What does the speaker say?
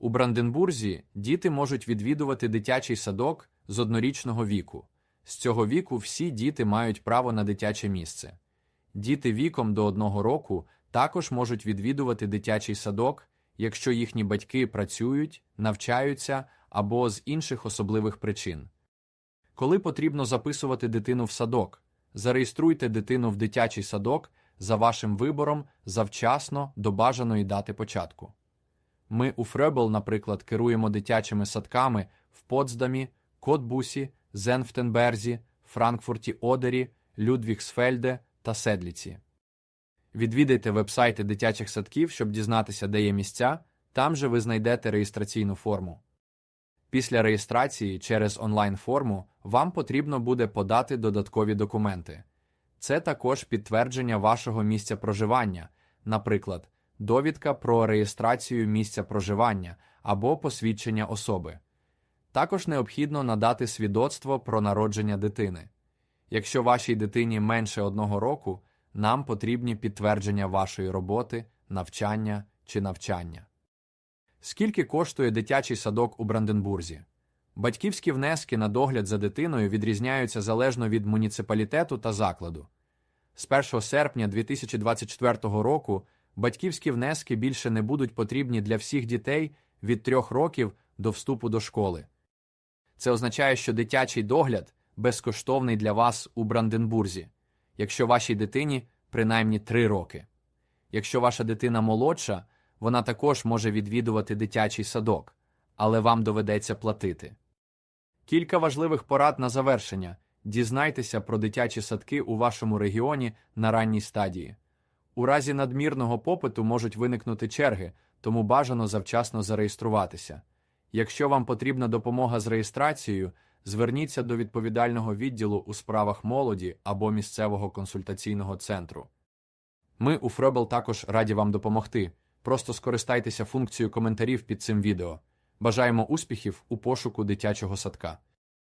У Бранденбурзі діти можуть відвідувати дитячий садок з однорічного віку. З цього віку всі діти мають право на дитяче місце. Діти віком до одного року також можуть відвідувати дитячий садок, якщо їхні батьки працюють, навчаються або з інших особливих причин. Коли потрібно записувати дитину в садок, зареєструйте дитину в дитячий садок за вашим вибором завчасно до бажаної дати початку. Ми у Фребел, наприклад, керуємо дитячими садками в Потсдамі, Котбусі, Зенфтенберзі, Франкфурті Одері, Людвігсфельде та Седліці. Відвідайте вебсайти дитячих садків, щоб дізнатися, де є місця, там же ви знайдете реєстраційну форму. Після реєстрації через онлайн-форму вам потрібно буде подати додаткові документи. Це також підтвердження вашого місця проживання, наприклад, довідка про реєстрацію місця проживання або посвідчення особи. Також необхідно надати свідоцтво про народження дитини. Якщо вашій дитині менше одного року, нам потрібні підтвердження вашої роботи, навчання чи навчання. Скільки коштує дитячий садок у Бранденбурзі? Батьківські внески на догляд за дитиною відрізняються залежно від муніципалітету та закладу. З 1 серпня 2024 року батьківські внески більше не будуть потрібні для всіх дітей від 3 років до вступу до школи. Це означає, що дитячий догляд безкоштовний для вас у Бранденбурзі, якщо вашій дитині принаймні 3 роки. Якщо ваша дитина молодша, вона також може відвідувати дитячий садок, але вам доведеться платити. Кілька важливих порад на завершення. Дізнайтеся про дитячі садки у вашому регіоні на ранній стадії. У разі надмірного попиту можуть виникнути черги, тому бажано завчасно зареєструватися. Якщо вам потрібна допомога з реєстрацією, зверніться до відповідального відділу у справах молоді або місцевого консультаційного центру. Ми у Фребел також раді вам допомогти. Просто скористайтеся функцією коментарів під цим відео. Бажаємо успіхів у пошуку дитячого садка.